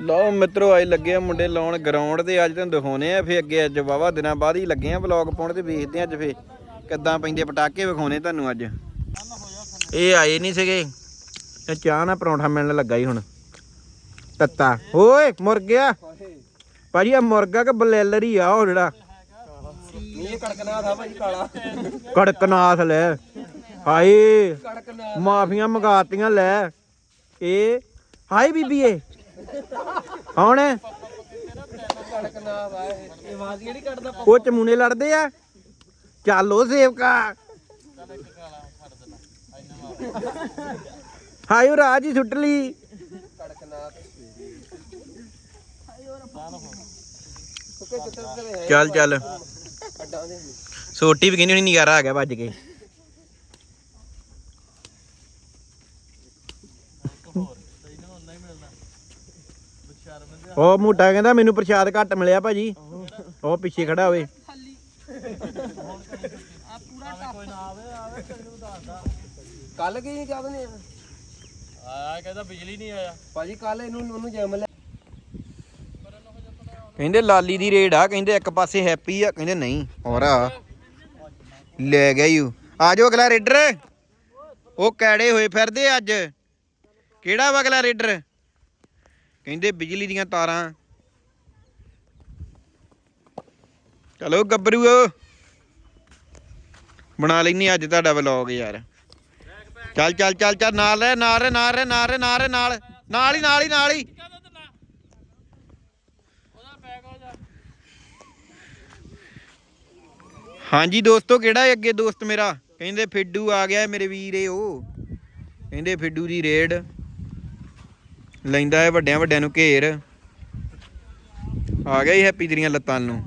ਲਓ ਮਿੱਤਰੋ ਆਏ ਲੱਗੇ ਆ ਮੁੰਡੇ ਲਾਉਣ ਗਰਾਊਂਡ ਤੇ, ਅੱਜ ਤੁਹਾਨੂੰ ਦਿਖਾਉਨੇ ਆ। ਫੇ ਅੱਗੇ ਅੱਜ ਵਾਵਾ ਦਿਨਾਂ ਬਾਅਦ ਹੀ ਲੱਗੇ ਆ ਵਲੌਗ ਪਾਉਣ ਤੇ, ਵੇਖਦੇ ਆ ਅੱਜ ਫੇ ਕਿੱਦਾਂ ਪੈਂਦੇ ਪਟਾਕੇ ਵਿਖਾਉਨੇ ਤੁਹਾਨੂੰ ਅੱਜ। ਇਹ ਆਏ ਨਹੀਂ ਸੀਗੇ। ਇਹ ਚਾਹ ਨਾਲ ਪਰੌਂਠਾ ਮਿਲਣ ਲੱਗਾ ਹੀ ਹੁਣ। ਤੱਤਾ। ਓਏ, ਮੁਰ ਗਿਆ। ਭਾਜੀ ਆ ਮੁਰਗਾ ਕਿ ਬਲੇਲਰ ਹੀ ਆ ਉਹ ਜਿਹੜਾ? ਇਹ ਕੜਕਨਾ ਥਾ ਭਾਜੀ ਕਾਲਾ ਕੜਕਨਾਥ ਲੈ। ਹਾਏ, ਮਾਫੀਆਂ ਮੰਗਾਤੀਆਂ ਲੈ। ਇਹ, ਹਾਏ ਬੀਬੀ ਇਹ। ਕੌਣ ਹੈ? ਉਹ ਚਮੂਨੇ ਲੜਦੇ ਆ? ਚੱਲੋ ਸੇਵਕਾ। ਹਾਏ, ਉਹ ਰਾਜ ਹੀ ਸੁੱਟ ਲਈ। ਚੱਲ ਚੱਲ। ਸੋਟੀ ਵੀ ਕਹਿੰਦੀ ਹੋਣੀ, ਨਜ਼ਾਰਾ ਆ ਗਿਆ, ਭੱਜ ਕੇ। ਉਹ ਮੋਟਾ ਕਹਿੰਦਾ ਮੈਨੂੰ ਪ੍ਰਸ਼ਾਦ ਘੱਟ ਮਿਲਿਆ ਭਾਜੀ। ਉਹ ਪਿੱਛੇ ਖੜਾ ਹੋਵੇ। ਕੱਲ ਕੀ ਕਹਦੇ ਨੇ ਆਇਆ? ਕਹਿੰਦਾ ਬਿਜਲੀ ਨਹੀਂ ਆਇਆ। ਭਾਜੀ ਕੱਲ ਇਹਨੂੰ ਉਹਨੂੰ ਜੈਮ ਲੈ ਕਹਿੰਦੇ ਲਾਲੀ ਦੀ ਰੇਡ ਆ ਕਹਿੰਦੇ ਇੱਕ ਪਾਸੇ ਹੈਪੀ ਆ ਕਹਿੰਦੇ ਨਹੀਂ ਹੋਰ ਆ। ਲੈ ਗਿਆ ਯੂ। ਆ ਜਾਓ ਅਗਲਾ ਰੇਡਰ। ਉਹ ਕੈੜੇ ਹੋਏ ਫਿਰਦੇ ਅੱਜ। ਕਿਹੜਾ ਵਾ ਅਗਲਾ ਰੇਡਰ? ਕਹਿੰਦੇ ਬਿਜਲੀ ਦੀਆਂ ਤਾਰਾਂ। ਚਲੋ ਗੱਭਰੂ। ਬਣਾ ਲੈਣੀ ਅੱਜ ਤੁਹਾਡਾ ਵਲੌਗ ਯਾਰ। ਚੱਲ ਚੱਲ ਚੱਲ ਚੱਲ, ਨਾਲ ਰਹਿ ਨਾਲ ਰਹਿ ਨਾਲ ਰਹਿ ਨਾਲ ਰਹਿ ਨਾਲ ਰਹਿ, ਨਾਲ। ਨਾਲ ਹੀ ਨਾਲ ਹੀ ਨਾਲ ਹੀ। ਹਾਂਜੀ ਦੋਸਤੋ, ਕਿਹੜਾ ਅੱਗੇ ਦੋਸਤ ਮੇਰਾ? ਕਹਿੰਦੇ ਫਿੱਡੂ ਆ ਗਿਆ ਹੈ ਮੇਰੇ ਵੀਰੇ ਉਹ। ਕਹਿੰਦੇ ਫਿੱਡੂ ਦੀ ਰੇਡ। ਲੈਂਦਾ ਹੈ ਵੱਡਿਆਂ ਵੱਡਿਆਂ ਨੂੰ ਘੇਰ। ਆ ਗਿਆ ਹੀ ਹੈਪੀ ਤੇਰੀਆਂ ਲੱਤਾਂ ਨੂੰ।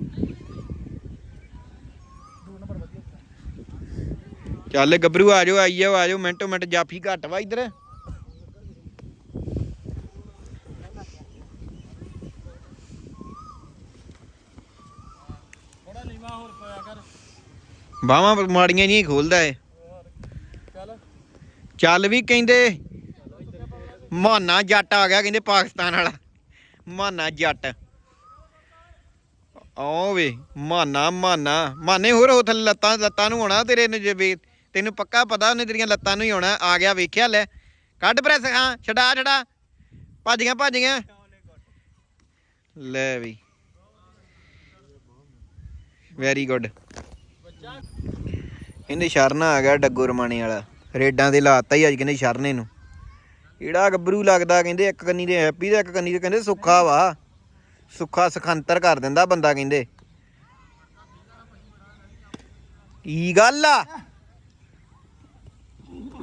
ਚੱਲ ਗੱਭਰੂ ਆ ਜਾਓ, ਆਈ ਆ ਜਾਓ, ਮਿੰਟੋ ਮਿੰਟ ਜਾਫੀ ਘੱਟ ਵਾ ਇੱਧਰ। ਥੋੜਾ ਬਾਹਾਂ ਮਾੜੀਆਂ ਨਹੀਂ ਖੋਲਦਾ ਏ। ਚੱਲ ਵੀ ਕਹਿੰਦੇ ਮਾਨਾ ਜੱਟ ਆ ਗਿਆ ਕਹਿੰਦੇ ਪਾਕਿਸਤਾਨ ਵਾਲਾ। ਮਾਨਾ ਜੱਟ। ਆਓ ਵੇ, ਮਾਨਾ ਮਾਨਾ। ਮਾਨੇ ਹੋਰ ਹੋ ਥੱਲੇ ਲੱਤਾਂ ਲੱਤਾਂ ਨੂੰ ਹੋਣਾ ਤੇਰੇ ਨੇ ਜੇ ਤੈਨੂੰ ਪੱਕਾ ਪਤਾ ਉਹਨੇ ਤੇਰੀਆਂ ਲੱਤਾਂ ਨੂੰ ਹੀ ਹੋਣਾ ਆ ਗਿਆ ਵੇਖਿਆ ਲੈ। ਕੱਢ ਪ੍ਰੈਸ, ਹਾਂ, ਛਡਾ ਛਡਾ। ਭੱਜ ਗਿਆ ਭੱਜ ਗਿਆ। ਲੈ ਵੀ। ਵੈਰੀ ਗੁੱਡ ਕਹਿੰਦੇ ਸ਼ਰਨ ਆ ਗਿਆ ਡੱਗੂ ਰਮਾਣੇ ਵਾਲਾ। ਰੇਡਾਂ ਦੇ ਲਾਤਾ ਹੀ ਅੱਜ, ਕਹਿੰਦੇ ਸ਼ਰਨੇ ਨੂੰ। ਕਿਹੜਾ ਗੱਭਰੂ ਲੱਗਦਾ ਕਹਿੰਦੇ ਇੱਕ ਕੰਨੀ ਦੇ ਹੈਪੀ ਤੇ ਇੱਕ ਕੰਨੀ ਤੇ ਕਹਿੰਦੇ ਸੁੱਖਾ ਵਾ। ਸੁੱਖਾ ਸਖੰਤਰ ਕਰ ਦਿੰਦਾ ਬੰਦਾ ਕਹਿੰਦੇ। ਕੀ ਗੱਲ ਆ?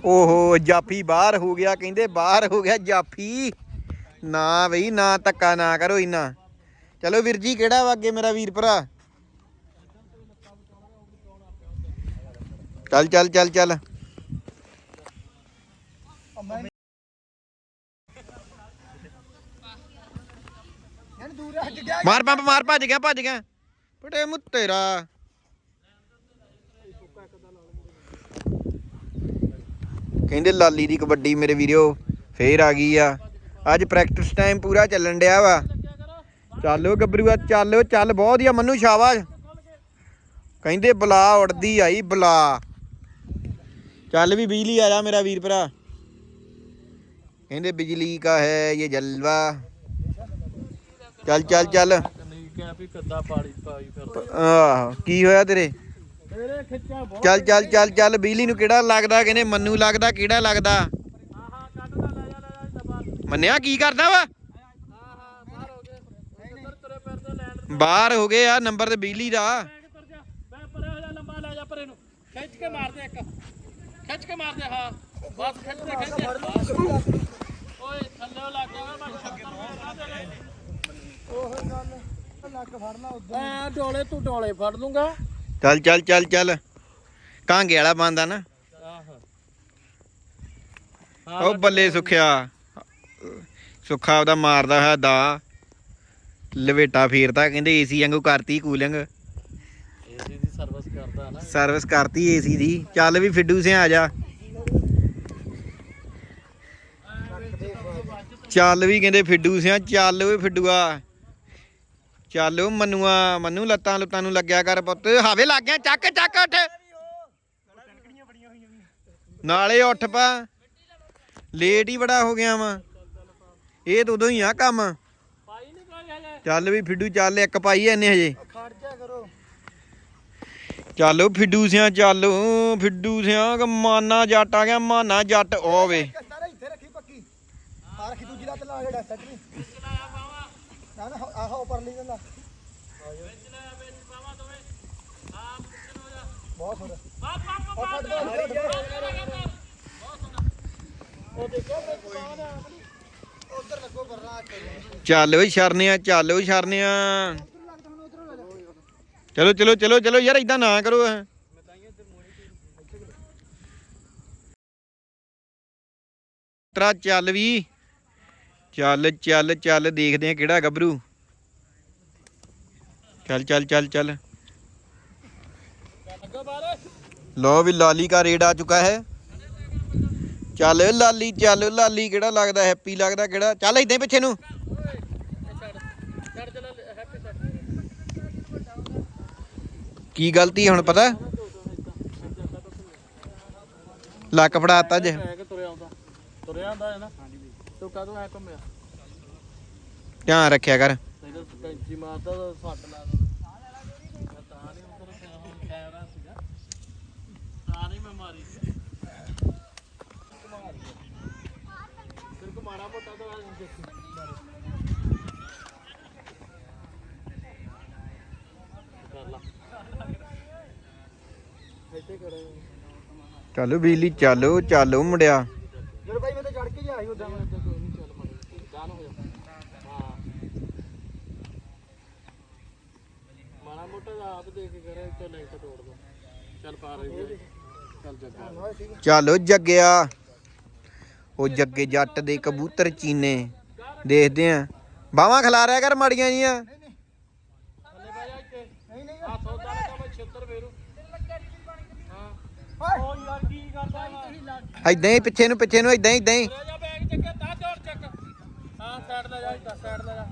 ਓਹੋ, ਜਾਫੀ ਬਾਹਰ ਹੋ ਗਿਆ ਕਹਿੰਦੇ, ਬਾਹਰ ਹੋ ਗਿਆ ਜਾਫੀ। ਨਾ ਬਈ, ਨਾ ਧੱਕਾ ਨਾ ਕਰੋ ਇਨਾ। ਚਲੋ ਵੀਰ ਜੀ, ਕਿਹੜਾ ਵਾ ਅੱਗੇ ਮੇਰਾ ਵੀਰ ਭਰਾ? ਚੱਲ ਚੱਲ ਚੱਲ ਚੱਲ। ਮਾਰ ਪੰਪ, ਮਾਰ ਭੱਜ ਗਿਆ ਭੱਜ ਗਿਆ। ਬੜੇ ਮੁੱਤੇਰਾ ਕਹਿੰਦੇ ਲਾਲੀ ਦੀ ਕਬੱਡੀ ਮੇਰੇ ਵੀਰੋ, ਫੇਰ ਆ ਗਈ ਆ। ਅੱਜ ਪ੍ਰੈਕਟਿਸ ਟਾਈਮ ਪੂਰਾ ਚੱਲਣ ਡਿਆ ਵਾ। ਚੱਲੋ ਗੱਭਰੂਆ ਚੱਲੋ ਚੱਲ ਬਹੁਤ ਹੀ ਆ, ਮੰਨੂ ਸ਼ਾਬਾਸ਼। ਕਹਿੰਦੇ ਬਲਾ ਉੜਦੀ ਆਈ, ਬਲਾ। ਚੱਲ ਵੀ ਬਿਜਲੀ ਆ ਜਾ ਮੇਰਾ ਵੀਰ ਭਰਾ। ਕਹਿੰਦੇ ਬਿਜਲੀ ਕਾ ਹੈ ਇਹ ਜਲਵਾ। ਚੱਲ ਚੱਲ ਚੱਲ। ਨਹੀਂ ਕਿਹਾ ਵੀ ਕੱਦਾ ਪਾੜੀ ਪਾਈ ਫਿਰ ਆਹ ਕੀ ਹੋਇਆ ਤੇਰੇ? ਤੇਰੇ ਖਿੱਚਾ ਬਹੁਤ ਚੱਲ ਚੱਲ ਚੱਲ ਚੱਲ ਬਿਜਲੀ ਨੂੰ ਕਿਹੜਾ ਲੱਗਦਾ ਕਹਿੰਦੇ ਮੰਨੂ ਲੱਗਦਾ ਕਿਹੜਾ ਲੱਗਦਾ? ਹਾਂ ਹਾਂ ਕੱਢਦਾ ਲੈ ਜਾ ਲੈ ਜਾ ਇੱਦਾਂ ਬਾਹਰ। ਮੰਨਿਆ ਕੀ ਕਰਦਾ ਵਾ? ਬਾਹਰ ਹੋ ਗਏ ਇੱਧਰ ਤੁਰੇ ਫਿਰਦੇ ਲੈਣ ਬਾਹਰ ਹੋ ਗਏ ਆ ਨੰਬਰ ਤੇ ਬਿਜਲੀ ਦਾ। ਲੈ ਕੇ ਤੁਰ ਜਾ ਬੈ ਪਰੇ ਹੋ ਜਾ ਲੰਬਾ ਲੈ ਜਾ ਪਰੇ ਨੂੰ। ਖਿੱਚ ਕੇ ਮਾਰ ਦੇ ਇੱਕ। ਖਿੱਚ ਕੇ ਮਾਰ ਦੇ ਹਾਂ। ਬਸ ਖਿੱਚ ਦੇ ਖਿੱਚ ਓਏ ਥੱਲੇ ਲੱਗ ਜਾਵੇ ਮੈਂ ਛੱਤਰ ਮਾਰਨਾ ਤੇਰੇ ਐ ਡੋਲੇ ਤੂੰ ਡੋਲੇ ਫੜ ਲੂੰਗਾ। ਚੱਲ ਚੱਲ ਚੱਲ ਚੱਲ। ਕਾਂਗੇ ਵਾਲਾ ਬੰਦਾ ਨਾ। ਆਹੋ। ਉਹ ਬੱਲੇ ਸੁਖਿਆ। ਸੁੱਖਾ ਉਹਦਾ ਮਾਰਦਾ ਹੋਇਆ ਦਾ। ਲਵੇਟਾ ਫੇਰਦਾ ਕਹਿੰਦੇ ਏਸੀ ਵਾਂਗੂ ਕਰਤੀ ਕੂਲਿੰਗ। ਏਸੀ ਦੀ ਸਰਵਿਸ ਕਰਦਾ ਨਾ। ਸਰਵਿਸ ਕਰਤੀ ਏਸੀ ਦੀ। ਚੱਲ ਵੀ ਫਿੱਡੂ ਸੇ ਆ ਜਾ। ਚੱਲ ਵੀ ਕਹਿੰਦੇ ਫਿੱਡੂ ਸਿਆ ਚੱਲ ਓਏ ਫਿੱਡੂਆ। ਚੱਲ ਮਨੂਆ, ਮਨੂ ਲੱਤਾਂ ਲੁੱਤਾਂ ਨੂੰ ਲੱਗਿਆ ਕਰ ਪੁੱਤ। ਹਾਵੇ ਲੱਗ ਗਿਆ, ਚੱਕ ਚੱਕ, ਉੱਠ। ਨਾਲੇ ਉੱਠ ਪਾ। ਲੇਟ ਹੀ ਬੜਾ ਹੋ ਗਿਆ ਵਾ। ਇਹ ਤਾਂ ਉਦੋਂ ਹੀ ਆ ਕੰਮ। ਚੱਲ ਵੀ ਫਿੱਡੂ, ਚੱਲ ਇੱਕ ਪਾਈ ਐਨੇ ਹਜੇ। ਖੜ ਚੱਲੋ ਫਿੱਡੂ ਸਿਆ, ਚੱਲ ਫਿੱਡੂ ਸਿਆ ਮਾਨਾ ਜੱਟ ਆ ਗਿਆ, ਮਾਨਾ ਜੱਟ ਓਵੇ ਇੱਥੇ ਰੱਖੀ ਪੱਕੀ। ਆ ਰੱਖੀ ਦੂਜੀ ਲੱਤ ਲਾ ਜਿਹੜਾ ਸੱਟ ਨਹੀਂ ਨਾ ਨਾ ਆਹ ਜਾਂਦਾ ਬਹੁਤ ਸੋਹਣਾ। ਬਾਪ ਬਾਪ ਉਹ ਫੜ ਦੋ ਉਹ ਦੇਖੋ ਮੇਰੇ ਕੋਲ ਆ ਉਧਰ ਲੱਗੋ ਕਰਨਾ ਚੱਲ ਓਏ ਸ਼ਰਨਿਆ ਚੱਲ ਓਏ ਸ਼ਰਨਿਆ। ਚਲੋ ਚਲੋ ਚਲੋ ਚਲੋ ਯਾਰ ਇਦਾਂ ਨਾ ਕਰੋ ਇਹ। ਤਰਾ ਚੱਲ ਵੀ। ਚੱਲ ਚੱਲ ਚੱਲ, ਦੇਖਦੇ ਆ ਕਿਹੜਾ ਗੱਭਰੂ ਚੱਲ ਚੱਲ ਚੱਲ ਚੱਲ। ਲੋ ਵੀ ਲਾਲੀ ਦਾ ਰੇਡ ਆ ਚੁੱਕਾ ਹੈ ਚੱਲ, ਲਾਲੀ ਚੱਲ, ਲਾਲੀ, ਕਿਹੜਾ ਲੱਗਦਾ, ਹੈਪੀ ਲੱਗਦਾ, ਕਿਹੜਾ? ਚੱਲ ਇਦਾਂ ਪਿੱਛੇ ਨੂੰ। ਕੀ ਗਲਤੀ ਹੁਣ ਪਤਾ? ਲੱਕ ਫੜਾਤਾ ਜੇ। ਤੁਰਿਆ ਆਉਂਦਾ ਤੁਰਿਆ ਆਉਂਦਾ ਹੈ ਨਾ। ਤੂੰ ਕਦੋਂ ਐ ਘੁੰਮਿਆ? ਧਿਆਨ ਰੱਖਿਆ ਕਰ। ਤੈਨੂੰ ਕੈਂਚੀ ਮਾਰਦਾ ਤਾਂ ਸੱਟ ਲਾ ਦਿੰਦਾ। ਮੈਂ ਤਾਂ ਨਹੀਂ ਉਧਰ ਕੈਮਰਾ ਸੀਗਾ। ਤਾਂ ਨਹੀਂ ਮੈਂ ਮਾਰੀ। ਤੇਰੇ ਕੋ ਮਾਰਾ ਮੋਟਾ ਤਾਂ ਦੇਖੀ। ਕਰ ਲਾ। ਇੱਥੇ ਕਰੇ ਚੱਲ ਬਿਜਲੀ ਚੱਲੋ ਚੱਲੋ ਮੁੰਡਿਆ ਮੇਰੇ ਭਾਈ ਮੈਂ ਤਾਂ ਚੜ ਕੇ ਜਾ ਆਈ ਉਦਾਂ ਤਾਂ ਕੋਈ ਨਹੀਂ ਚੱਲ ਮੜ ਗਾਨ ਹੋ ਜਾ ਹਾਂ ਮਾੜਾ ਮੋਟਾ ਤਾਂ ਆਪ ਦੇਖ ਕੇ ਕਰੇ ਤੇ ਲਾਈਟ ਤੋੜ ਦੋ। ਚੱਲ ਪਾ ਰਹੀ ਹੈ। ਚੱਲ ਜੱਗਾ। ਹੋਏ ਠੀਕ ਚੱਲੋ ਜੱਗਿਆ। ਉਹ ਜੱਗੇ ਜੱਟ ਦੇ ਕਬੂਤਰ ਚੀਨੇ। ਦੇਖਦੇ ਆ ਬਾਹਾਂ ਖਿਲਾ ਰਿਆ ਕਰ ਮਾੜੀਆਂ ਜੀਆਂ। ਥੱਲੇ ਬਹਿ ਜਾ ਇੱਥੇ ਨਹੀਂ ਨਹੀਂ ਆ ਸੌਦਾ ਲੱਗਾ ਮੈਂ 76 ਫੇਰੂ ਹਾਂ। ਪਿੱਛੇ ਨੂੰ ਪਿੱਛੇ ਨੂੰ ਐਦਾਂ ਹੀ ਐਦਾਂ ਹੀ ਹਾਂ ਸਾਈਡ ਲੈ ਜਾ ਸਾਈਡ ਲੈ ਜਾ।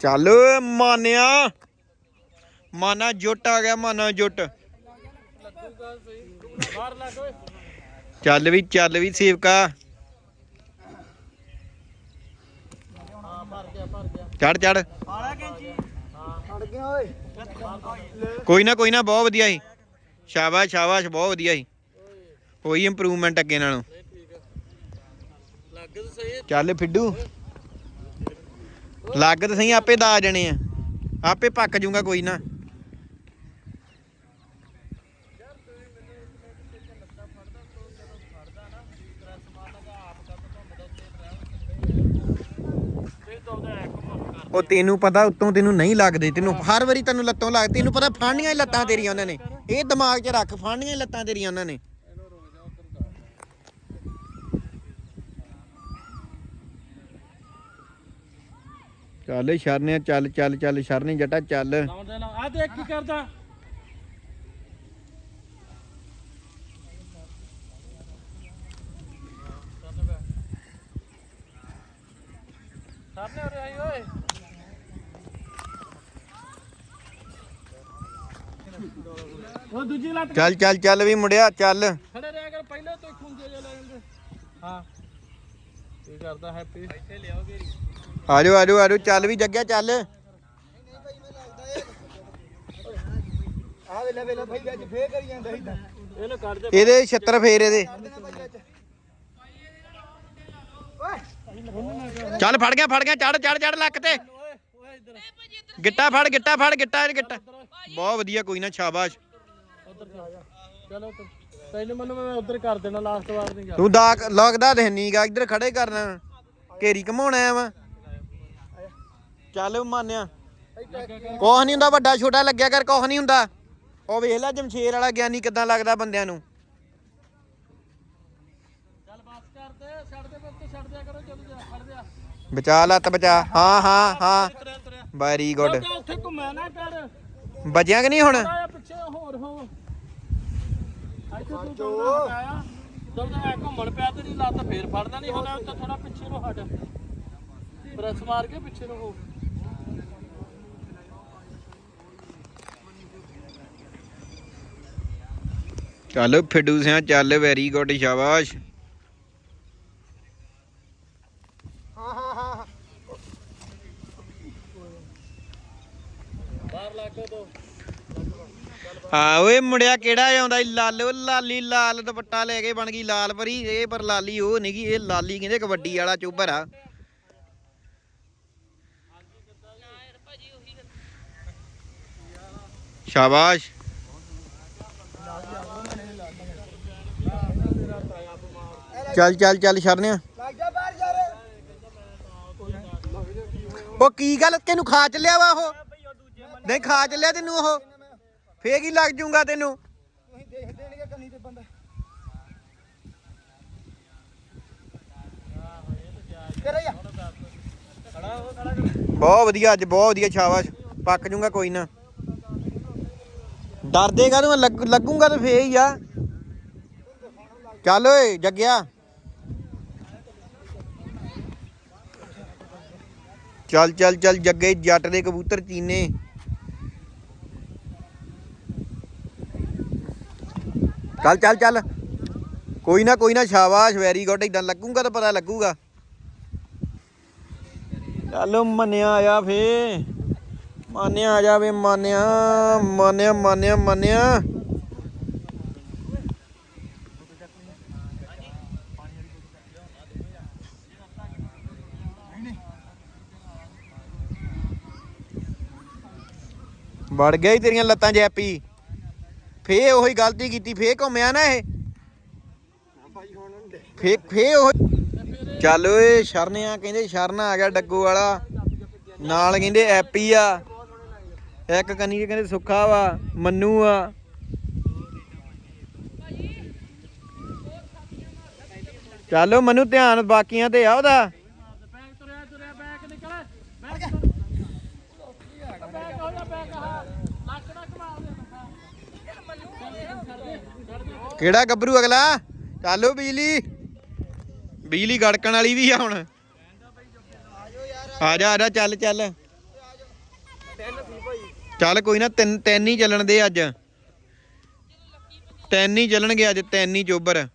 ਚੱਲ ਮਾਨਿਆ। ਮਾਨਾ ਜੁੱਟ ਆ ਗਿਆ, ਮਾਨਾ ਜੁੱਟ। ਚੱਲ ਵੀ ਚੱਲ ਵੀ ਸੇਵਕਾ। ਚੜ ਚੜ। ਕੋਈ ਨਾ ਕੋਈ ਨਾ, ਬਹੁਤ ਵਧੀਆ ਸੀ। ਸ਼ਾਬਾਸ਼ ਸ਼ਾਬਾਸ਼, ਬਹੁਤ ਵਧੀਆ ਸੀ। ਹੋਈ ਇੰਪਰੂਵਮੈਂਟ ਅੱਗੇ ਨਾਲੋਂ। ਨਹੀਂ ਚੱਲ ਫਿੱਡੂ। ਲੱਗ ਤਾਂ ਸਹੀ, ਆਪੇ ਦਾ ਆ ਜਾਣੇ ਆ। ਆਪੇ ਪੱਕ ਜੂਗਾ ਕੋਈ ਨਾ। ਉਹ ਤੈਨੂੰ ਪਤਾ, ਉੱਤੋਂ ਤੈਨੂੰ ਨਹੀਂ ਲੱਗਦੇ। ਤੈਨੂੰ ਹਰ ਵਾਰੀ ਤੈਨੂੰ ਲੱਤੋਂ ਲੱਗ ਤੈਨੂੰ ਪਤਾ, ਫਾਂਡੀਆਂ ਹੀ ਲੱਤਾਂ ਤੇਰੀਆਂ ਉਹਨਾਂ ਨੇ। ਇਹ ਦਿਮਾਗ 'ਚ ਰੱਖ, ਫਾਂਡੀਆਂ ਹੀ ਲੱਤਾਂ ਤੇਰੀਆਂ ਉਹਨਾਂ ਨੇ ਇਹਨੂੰ ਰੁਕ ਜਾ ਉਧਰ ਕਰ ਚੱਲ ਸ਼ਰਨੇ ਚੱਲ ਚੱਲ ਚੱਲ ਸ਼ਰਨੇ ਜੱਟਾ ਚੱਲ। ਲਾਉਣ ਦੇ ਲਾ ਆ ਦੇਖ ਕੀ ਕਰਦਾ। ਸਾਹਮਣੇ ਹੋ ਰਹੀ ਓਏ। ਉਹ ਦੂਜੀ ਲੱਤ ਚੱਲ ਚੱਲ ਚੱਲ ਵੀ ਮੁੰਡਿਆ ਚੱਲ। ਖੜੇ ਰਹਿ ਕਰ ਪਹਿਲਾਂ ਤੋਂ ਖੁੰਝੇ ਜੇ ਲੈ ਜਾਂਦੇ ਹਾਂ। ਕੀ ਕਰਦਾ ਹੈਪੀ? ਇੱਥੇ ਲਿਆਓਗੇ ਆਜੋ ਆਜੋ ਆਜੋ ਚੱਲ ਵੀ ਜੱਗਿਆ ਚੱਲ। ਆ ਵੇਲੇ ਵੇਲੇ ਭਾਈ ਵਿੱਚ ਫੇਰ ਕਰੀ ਜਾਂਦਾ ਇਦਾਂ ਇਹਨੂੰ ਕੱਢ ਦੇ ਇਹਦੇ 76 ਫੇਰ ਇਹਦੇ। ਚੱਲ ਫੜ ਗਿਆ ਫੜ ਗਿਆ ਚੜ ਚੜ ਚੜ ਲੱਕ ਤੇ। ਗਿੱਟਾ ਫੜ ਗਿੱਟਾ ਫੜ ਗਿੱਟਾ ਇਹ ਗਿੱਟਾ। ਬਹੁਤ ਵਧੀਆ ਕੋਈ ਨਾ ਸ਼ਾਬਾਸ਼। ਚਲੋ ਤੂੰ ਤੈਨੂੰ ਮੈਨੂੰ ਮੈਂ ਉਧਰ ਕਰ ਦੇਣਾ ਲਾਸਟ ਵਾਰ ਨਹੀਂ ਜਾ ਤੂੰ ਦਾ ਲੱਗਦਾ ਤੇ ਨਹੀਂਗਾ ਇੱਧਰ ਖੜੇ ਕਰਨਾ। ਘੇਰੀ ਘਮਾਉਣਾ ਆ ਵਾ। ਚੱਲ ਮੰਨਿਆ। ਕੁਛ ਨਹੀਂ ਹੁੰਦਾ ਵੱਡਾ ਛੋਟਾ ਲੱਗਿਆ ਕਰ ਕੁਛ ਨਹੀਂ ਹੁੰਦਾ। ਉਹ ਵੇਖ ਲੈ ਜਮਸ਼ੇਰ ਵਾਲਾ ਗਿਆਨੀ ਕਿਦਾਂ ਲੱਗਦਾ ਬੰਦਿਆਂ ਨੂੰ। ਚੱਲ ਬਸ ਕਰ ਦੇ ਛੱਡ ਦੇ ਬੱਤੇ ਛੱਡ ਦਿਆ ਕਰੋ ਚਲੋ ਜਾ ਦਿਆ ਬਚਾ ਲੱਤ ਬਚਾ। ਹਾਂ ਹਾਂ ਹਾਂ। ਵੈਰੀ ਗੁੱਡ ਤਾਂ ਉੱਥੇ ਘੁੰਮਿਆ ਨਾ ਕਰ ਬਚਿਆ ਕਿ ਨਹੀਂ ਹੁਣ? ਪਿੱਛੇ ਹੋਰ ਹੋ ਇੱਥੇ ਤੂੰ ਤੁਰਨਾ ਆਇਆ ਤਾਂ ਮੈਂ ਘੁੰਮਣ ਪਿਆ ਤੇਰੀ ਲੱਤ ਫੇਰ ਫੜਦਾ ਨਹੀਂ ਹੋਣਾ ਉੱਤੇ ਥੋੜਾ ਪਿੱਛੇ ਨੂੰ ਹਟ। ਪ੍ਰੈਸ ਮਾਰ ਕੇ ਪਿੱਛੇ ਨੂੰ ਹੋ। ਚੱਲ ਫਿੱਡੂ ਸਿਆ ਚੱਲ ਵੈਰੀ ਗੁੱਡ ਸ਼ਾਬਾਸ਼। ਹਾਂ, ਓਏ ਮੁੰਡਿਆ ਕਿਹੜਾ ਆਉਂਦਾ ਈ ਲਾਲ ਓ ਲਾਲੀ, ਲਾਲ ਦੁਪੱਟਾ ਲੈ ਕੇ ਬਣ ਗਈ ਲਾਲ ਪਰੀ। ਇਹ ਪਰ ਲਾਲੀ ਉਹ ਨਹੀਂਗੀ ਇਹ ਲਾਲੀ ਕਹਿੰਦੇ ਕਬੱਡੀ ਵਾਲਾ ਚੋਬਰ ਆ। ਸ਼ਾਬਾਸ਼। ਚੱਲ ਚੱਲ ਚੱਲ, ਸ਼ਰਨਿਆ। ਲੱਗ ਉਹ ਕੀ ਗੱਲ, ਤੈਨੂੰ ਖਾ ਚੱਲਿਆ ਵਾ ਉਹ? ਨਹੀਂ, ਖਾ ਚੱਲਿਆ ਤੈਨੂੰ ਉਹ? ਫੇਰ ਕੀ ਲੱਗ ਜੂਗਾ ਤੈਨੂੰ? ਤੁਸੀਂ ਦੇਖ ਦੇਣਗੇ ਕੰਨੀ ਤੇ ਬੰਦਾ ਬਹੁਤ ਵਧੀਆ ਅੱਜ, ਬਹੁਤ ਵਧੀਆ ਸ਼ਾਬਾਸ਼। ਪੱਕ ਜੂਗਾ ਕੋਈ ਨਾ। ਡਰਦੇਗਾ ਤੂੰ ਲੱਗੂਗਾ ਤੇ ਫੇਰ ਹੀ ਆ। ਚੱਲ ਓਏ, ਜੱਗਿਆ। ਚੱਲ ਚੱਲ ਚੱਲ, ਜੱਗੇ, ਜੱਟ ਦੇ ਕਬੂਤਰ ਚੀਨੇ। ਚੱਲ ਚੱਲ ਚੱਲ। ਕੋਈ ਨਾ ਕੋਈ ਨਾ, ਸ਼ਾਬਾਸ਼ ਵੈਰੀ ਗੁੱਡ ਇਦਾਂ ਲੱਗੂਗਾ ਤਾਂ ਪਤਾ ਲੱਗੂਗਾ। ਚੱਲ, ਮੰਨਿਆ ਆ ਫੇ। ਮੰਨਿਆ ਆ ਜਾਵੇ, ਮੰਨਿਆ ਮੰਨਿਆ ਮੰਨਿਆ ਮੰਨਿਆ। ਵੜ ਗਿਆ ਈ ਤੇਰੀਆਂ ਲੱਤਾਂ ਜੈਪੀ। ਫੇ ਉਹੀ ਗਲਤੀ ਕੀਤੀ ਫੇ ਘੁੰਮਿਆ ਨਾ ਇਹ। ਫੇ ਫੇ ਉਹ ਚੱਲ ਓਏ, ਸ਼ਰਨਿਆ ਕਹਿੰਦੇ ਸ਼ਰਨ ਆ ਗਿਆ ਡੱਗੂ ਵਾਲਾ। ਨਾਲ ਕਹਿੰਦੇ ਐਪੀ ਆ। ਇੱਕ ਕੰਨੀ ਕਹਿੰਦੇ ਸੁੱਖਾ ਵਾ, ਮੰਨੂ ਆ। ਚੱਲੋ ਮਨੂ, ਧਿਆਨ ਬਾਕੀਆਂ ਤੇ ਆ ਉਹਦਾ ਬੈਕ ਤੁਰਿਆ ਤੁਰਿਆ ਬੈਕ ਨਿਕਲ ਬੈਕ ਬੈਕ ਹੋ ਜਾ ਬੈਕ ਹਾਂ ਲੱਕ ਨਾ ਘੁਮਾ ਦੇ ਕਿਹੜਾ ਗੱਭਰੂ ਅਗਲਾ? ਚੱਲੋ ਬਿਜਲੀ। ਬਿਜਲੀ ਗੜਕਣ ਵਾਲੀ ਵੀ ਆ ਹੁਣ। ਆ ਜਾ ਆ ਜਾ, ਚੱਲ ਚੱਲ। ਚੱਲ ਕੋਈ ਨਾ, ਤਿੰਨ ਤਿੰਨ ਹੀ ਚੱਲਣ ਦੇ ਅੱਜ। ਤਿੰਨ ਹੀ ਚੱਲਣਗੇ ਅੱਜ, ਤਿੰਨ ਹੀ ਚੋਬਰ।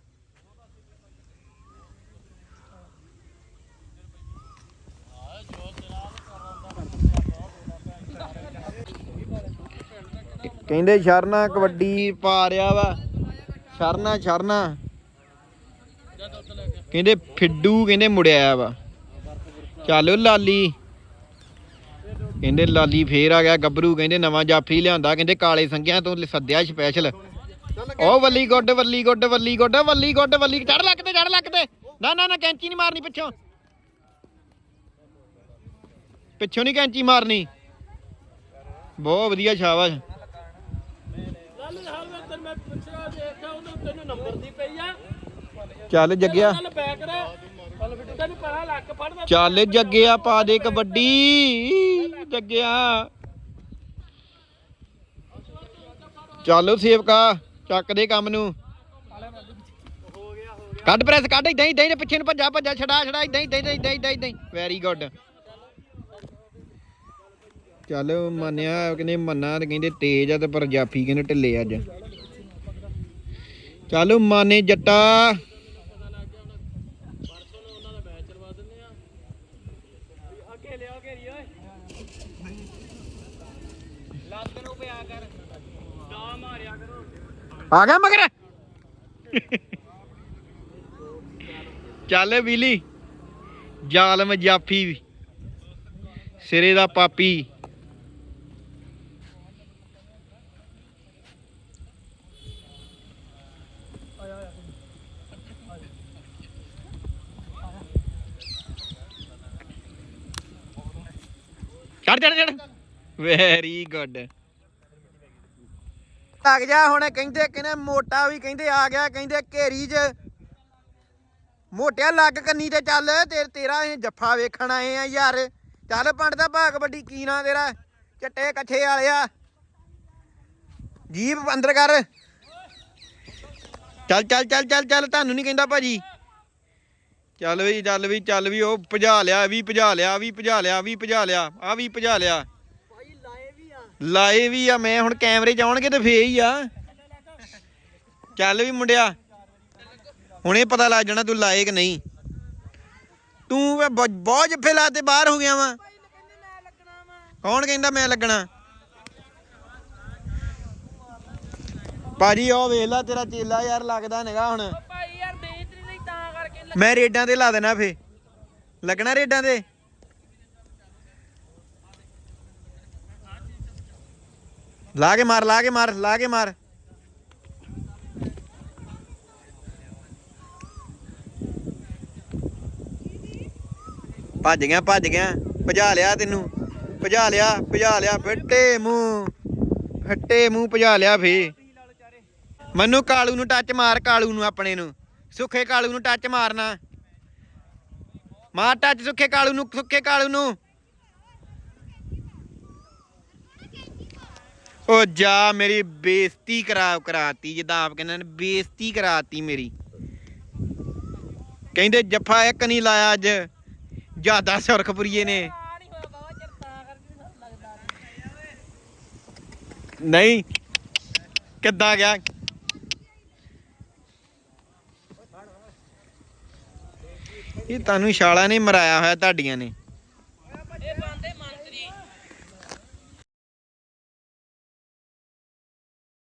ਕਹਿੰਦੇ ਸ਼ਰਨਾ ਕਬੱਡੀ ਪਾ ਰਿਹਾ ਵਾ। ਸ਼ਰਨਾ ਸ਼ਰਨਾ ਕਹਿੰਦੇ ਫਿੱਡੂ ਕਹਿੰਦੇ ਮੁੜਿਆ ਵਾ। ਚੱਲ ਲਾਲੀ। ਕਹਿੰਦੇ ਲਾਲੀ ਫੇਰ ਆ ਗਿਆ, ਗੱਭਰੂ ਕਹਿੰਦੇ ਨਵਾਂ ਜਾਫੀ ਲਿਆਂਦਾ, ਕਹਿੰਦੇ ਕਾਲੇ ਸੰਗਿਆਂ ਤੋਂ ਸੱਦਿਆ ਸਪੈਸ਼ਲ ਉਹ ਵੱਲੀ ਗੁੱਡ ਵੱਲੀ ਗੁੱਡ ਵੱਲੀ ਗੁੱਡ ਵੱਲੀ ਗੁੱਡ, ਵੱਲੀ ਚੜ ਲੱਕ ਤੇ ਚੜ ਲੱਕ ਤੇ। ਨਾ ਨਾ ਨਾ, ਕੈਂਚੀ ਨਹੀਂ ਮਾਰਨੀ ਪਿੱਛੋਂ। ਪਿੱਛੋਂ ਨਹੀਂ ਕੈਂਚੀ ਮਾਰਨੀ। ਬਹੁਤ ਵਧੀਆ ਸ਼ਾਬਾਸ਼ ਲਾਲੀ ਹਾਲ ਵਿੱਚ ਤੈਨੂੰ ਮੈਂ ਪੁੱਛਿਆ ਦੇਖਿਆ ਉਹਨੂੰ ਤੈਨੂੰ ਨੰਬਰ ਦੀ ਪਈ ਆ। ਚੱਲ ਜੱਗਿਆ। ਚੱਲ ਬੈਕ ਰ ਚੱਲ ਬਿੱਟੂ ਤੈਨੂੰ ਪਤਾ ਲੱਕ ਪੜਦਾ ਚੱਲ ਜੱਗਿਆ ਪਾ ਦੇ ਕਬੱਡੀ। ਜੱਗਿਆ। ਚੱਲੋ ਸੇਵਕਾ ਚੱਕ ਦੇ ਕੰਮ ਨੂੰ। ਕੱਢ ਪ੍ਰੈਸ ਕੱਢ ਇਦਾਂ ਇਦਾਂ ਪਿੱਛੇ ਨੂੰ ਭੱਜਾ ਭੱਜਾ ਛੜਾ ਛੜਾ ਇਦਾਂ ਇਦਾਂ ਇਦਾਂ ਇਦਾਂ ਇਦਾਂ ਵੈਰੀ ਗੁੱਡ ਚੱਲ ਮੰਨਿਆ ਕਹਿੰਦੇ ਮੰਨਾ ਤੇ ਕਹਿੰਦੇ ਤੇਜ਼ ਆ ਤੇ ਪਰ ਜਾਫੀ ਕਹਿੰਦੇ ਢਿੱਲੇ ਅੱਜ। ਚੱਲ ਮਾਨੇ ਜੱਟਾ। ਆ ਗਿਆ ਮਗਰ। ਚੱਲ ਬਿਲੀ ਜ਼ਾਲਮ ਜਾਫੀ ਸਿਰੇ ਦਾ ਪਾਪੀ। ਚੜ ਚੜ ਚੜ। ਵੈਰੀ ਗੁੱਡ ਲੱਗ ਜਾ ਹੁਣ ਕਹਿੰਦੇ ਕਹਿੰਦੇ ਮੋਟਾ ਵੀ ਕਹਿੰਦੇ ਆ ਗਿਆ, ਕਹਿੰਦੇ ਘੇਰੀ 'ਚ। ਮੋਟਿਆ ਲੱਗ ਕੰਨੀ ਤੇ ਚੱਲ, ਤੇ ਤੇਰਾ ਇਹ ਜੱਫਾ ਵੇਖਣ ਆਏ ਆ ਯਾਰ। ਚੱਲ ਪੰਡ ਦਾ ਭਾਗ ਵੱਡੀ ਕੀ ਨਾ ਤੇਰਾ, ਚੱਟੇ ਕੱਛੇ ਵਾਲਿਆ ਜੀਬ ਅੰਦਰ ਕਰ। ਚੱਲ ਚੱਲ ਚੱਲ ਚੱਲ ਚੱਲ, ਤੁਹਾਨੂੰ ਨਹੀਂ ਕਹਿੰਦਾ ਭਾਜੀ। ਚੱਲ ਵੀ ਚੱਲ ਵੀ ਚੱਲ ਵੀ, ਉਹ ਭਜਾ ਲਿਆ ਵੀ ਭਜਾ ਲਿਆ ਵੀ ਭਜਾ ਲਿਆ ਵੀ ਭਜਾ ਲਿਆ ਆ ਵੀ ਭਜਾ ਲਿਆ। ਭਾਈ ਲਾਏ ਵੀ ਆ। ਲਾਏ ਵੀ ਆ ਮੈਂ ਹੁਣ ਕੈਮਰੇ ਚ ਆਉਣਗੇ ਤੇ ਫੇਰ ਹੀ ਆ। ਚੱਲ ਵੀ ਮੁੰਡਿਆ, ਹੁਣੇ ਪਤਾ ਲੱਗ ਜਾਣਾ ਤੂੰ ਲਾਏ ਕਿ ਨਹੀਂ। ਤੂੰ ਵੇ ਬ- ਬਹੁਤ ਜੱਫੇ ਲਾਤੇ, ਬਾਹਰ ਹੋ ਗਿਆ ਵਾ। ਕੌਣ ਕਹਿੰਦਾ ਮੈਂ ਲੱਗਣਾ? ਭਾਜੀ ਉਹ ਵੇਖ ਲੈ, ਤੇਰਾ ਚੇਲਾ ਯਾਰ ਲੱਗਦਾ ਨੇਗਾ ਹੁਣ। ਭਾਈ ਮੈਂ ਰੇਡਾਂ ਤੇ ਲਾ ਦੇਣਾ ਫੇ। ਲੱਗਣਾ ਰੇਡਾਂ ਤੇ? ਲਾ ਕੇ ਮਾਰ, ਲਾ ਕੇ ਮਾਰ, ਲਾ ਕੇ ਮਾਰ। ਭੱਜ ਗਿਆ ਭੱਜ ਗਿਆ। ਭਜਾ ਲਿਆ ਤੈਨੂੰ। ਭਜਾ ਲਿਆ ਭਜਾ ਲਿਆ। ਫੱਟੇ ਮੂੰਹ। ਫੱਟੇ ਮੂੰਹ ਭਜਾ ਲਿਆ ਫੇ। ਮੈਨੂੰ ਕਾਲੂ ਨੂੰ ਟੱਚ ਮਾਰ, ਕਾਲੂ ਨੂੰ ਆਪਣੇ ਨੂੰ। ਸੁੱਖੇ ਕਾਲੂ ਨੂੰ ਟੱਚ ਮਾਰਨਾ। ਮਾਰ ਟੱਚ ਸੁੱਖੇ ਕਾਲੂ ਨੂੰ, ਸੁੱਖੇ ਕਾਲੂ ਨੂੰ। ਉਹ ਜਾ ਮੇਰੀ ਬੇਇੱਜ਼ਤੀ ਕਰਾ, ਕਰਾਤੀ, ਜਿੱਦਾਂ ਆਪ ਕਹਿੰਦੇ ਨੇ, ਬੇਇੱਜ਼ਤੀ ਕਰਾਤੀ ਮੇਰੀ। ਕਹਿੰਦੇ ਜੱਫਾ ਇੱਕ ਨਹੀਂ ਲਾਇਆ ਅੱਜ, ਜ਼ਿਆਦਾ ਸੁਰਖਪੁਰੀਏ ਨੇ। ਆ ਨਹੀਂ, ਕਿੱਦਾਂ ਗਿਆ? ਇਹ ਤੁਹਾਨੂੰ ਛਾਲਾ ਨੇ ਮਰਾਇਆ ਹੋਇਆ ਤੁਹਾਡੀਆਂ ਨੇ।